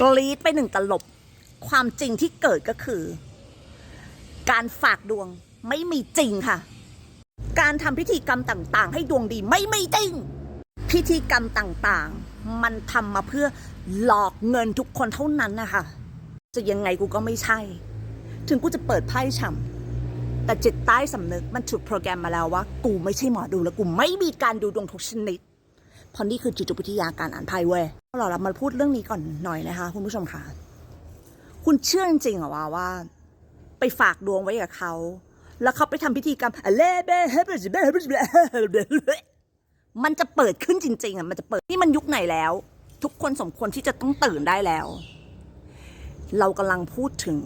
กรีดไปหนึ่งตลบ ความจริงที่เกิดก็คือ การฝากดวงไม่มีจริงค่ะ การทำพิธีกรรมต่างๆ ให้ดวงดีไม่มีจริง พิธีกรรมต่างๆ มันทำมาเพื่อหลอกเงินทุกคนเท่านั้นนะคะ จะยังไงกูก็ไม่ใช่ ถึงกูจะเปิดไพ่ฉ่ำแต่จิตใต้สำนึกมันถูกโปรแกรมมาแล้วว่า กูไม่ใช่หมอดูแล้วกูไม่มีการดูดวงทุกชนิด พราะนี่คือจิตวิทยาการอ่านไพ่เว้ยเราเรามาพูดเรื่องนี้ก่อนหน่อยนะคะ คุณผู้ชมค่ะ คุณเชื่อจริงๆเหรอว่าว่า ไปฝากดวงไว้กับเขา แล้วเขาไปทำพิธีกรรมเลเบเฮเบเบเฮเบเบมันจะเปิดขึ้นจริง ๆอะมันจะเปิดนี่มันยุคไหนแล้ว ทุกคนสมควรที่จะต้องตื่นได้แล้ว เรากำลังพูดถึง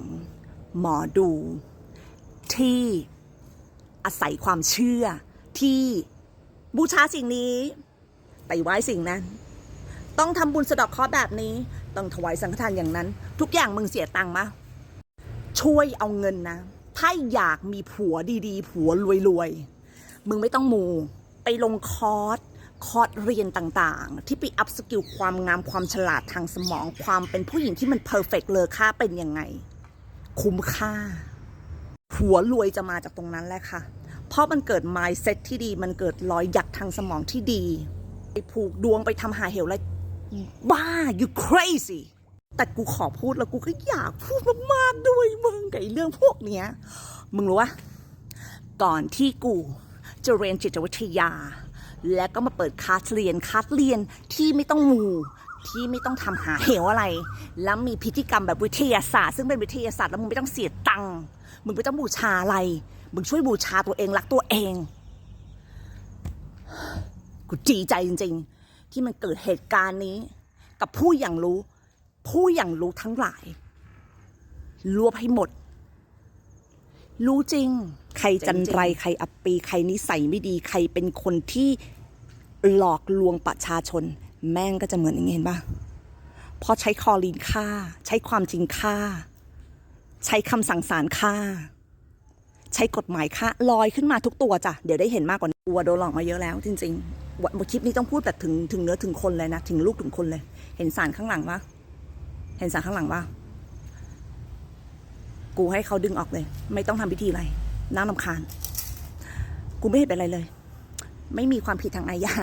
หมอดู ที่อาศัยความเชื่อที่บูชาสิ่งนี้ ไปไหว้สิ่งนั้น ต้องทำบุญสะดอกเคราะห์แบบนี้ ต้องถวายสังฆทานอย่างนั้น ทุกอย่างมึงเสียตังค์มะช่วยเอาเงินนะ ถ้าอยากมีผัวดีๆ ผัวรวยๆ มึงไม่ต้องมู ไปลงคอร์สคอร์สเรียนต่างๆ ที่ไปอัพสกิลความงามความฉลาดทางสมองความเป็นผู้หญิงที่มันเพอร์เฟกเลอค่าเป็นยังไง คุ้มค่าผัวรวยจะมาจากตรงนั้นแหละค่ะ เพราะมันเกิด mindset ที่ดีมันเกิดรอยหยักทางสมองที่ดี ไปผูกดวงไปทำหาเหวอะไรบ้า you crazy แต่กูขอพูดแล้วกูก็อยากพูดมากๆด้วยมึงกับไอ้เรื่องพวกเนี้ย มึงรู้วะก่อนที่กูจะเรียนจิตวิทยา แล้วก็มาเปิดคาสเรียนคาสเรียนที่ไม่ต้องมูที่ไม่ต้องทำหาเหวอะไร แล้วมีพิธีกรรมแบบวิทยาศาสตร์ ซึ่งเป็นวิทยาศาสตร์แล้วมึงไม่ต้องเสียตังค์มึงไม่ต้องบูชาอะไร มึงช่วยบูชาตัวเองรักตัวเอง กูดีใจจริง ๆ ที่มันเกิดเหตุการณ์นี้ กับผู้อย่างรู้ ผู้อย่างรู้ทั้งหลาย รวบให้หมด รู้จริง ใครจันไรใครอับปี ใครนิสัยไม่ดี ใครเป็นคนที่หลอกลวงประชาชน แม่งก็จะเหมือนอย่างนี้เห็นปะเพราะใช้คอลีนฆ่า ใช้ความจริงฆ่า ใช้คำสั่งสารฆ่า ใช้กฎหมายฆ่าลอยขึ้นมาทุกตัวจ้ะ เดี๋ยวได้เห็นมากกว่านี้ตัวโดนหลอกมาเยอะแล้วจริงๆวัน คลิปนี้ต้องพูดแบบถึงถึงเนื้อถึงคนเลยนะถึงลูกถึงคนเลย เห็นสารข้างหลังปะเห็นสารข้างหลังปะกูให้เขาดึงออกเลย ไม่ต้องทำพิธีอะไรน่าลำคาญ กูไม่เห็นเป็นอะไรเลย ไม่มีความผิดทางอาญา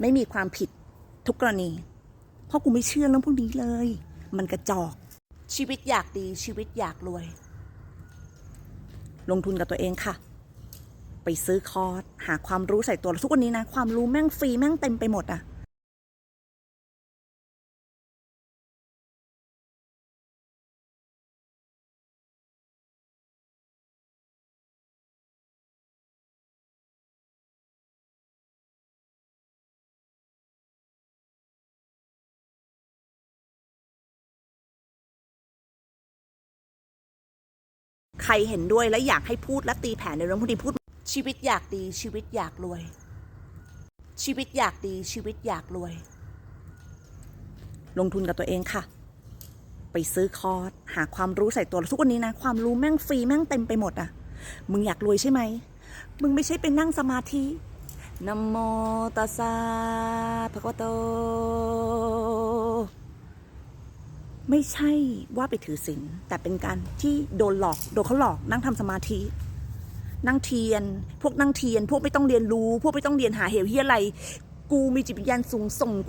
ไม่มีความผิดทุกกรณี เพราะกูไม่เชื่อเรื่องพวกนี้เลย มันกระจอก ชีวิตอยากดีชีวิตอยากรวย ลงทุนกับตัวเองค่ะ ไปซื้อคอร์สหาความรู้ใส่ตัวทุกวันนี้นะ ความรู้แม่งฟรีแม่งเต็มไปหมดอะใครเห็นด้วยและอยากให้พูดและตีแผ่ในเรื่องพวกนี้พูด ชีวิตอยากดีชีวิตอยากรวย ชีวิตอยากดีชีวิตอยากรวย ลงทุนกับตัวเองค่ะ ไปซื้อคอร์สหาความรู้ใส่ตัวทุกวันนี้นะ ความรู้แม่งฟรีแม่งเต็มไปหมดอะมึงอยากรวยใช่ไหม มึงไม่ใช่ไปนั่งสมาธินโมตัสสะภะคะวะโต ไม่ใช่ว่าไปถือศีลแต่เป็นการที่โดนหลอก โดนเขาหลอกนั่งทำสมาธิ นั่งเทียน พวกนั่งเทียน พวกไม่ต้องเรียนรู้ พวกไม่ต้องเรียนหาเหวเฮียอะไร กูมีจิตวิญญาณสูงส่งกู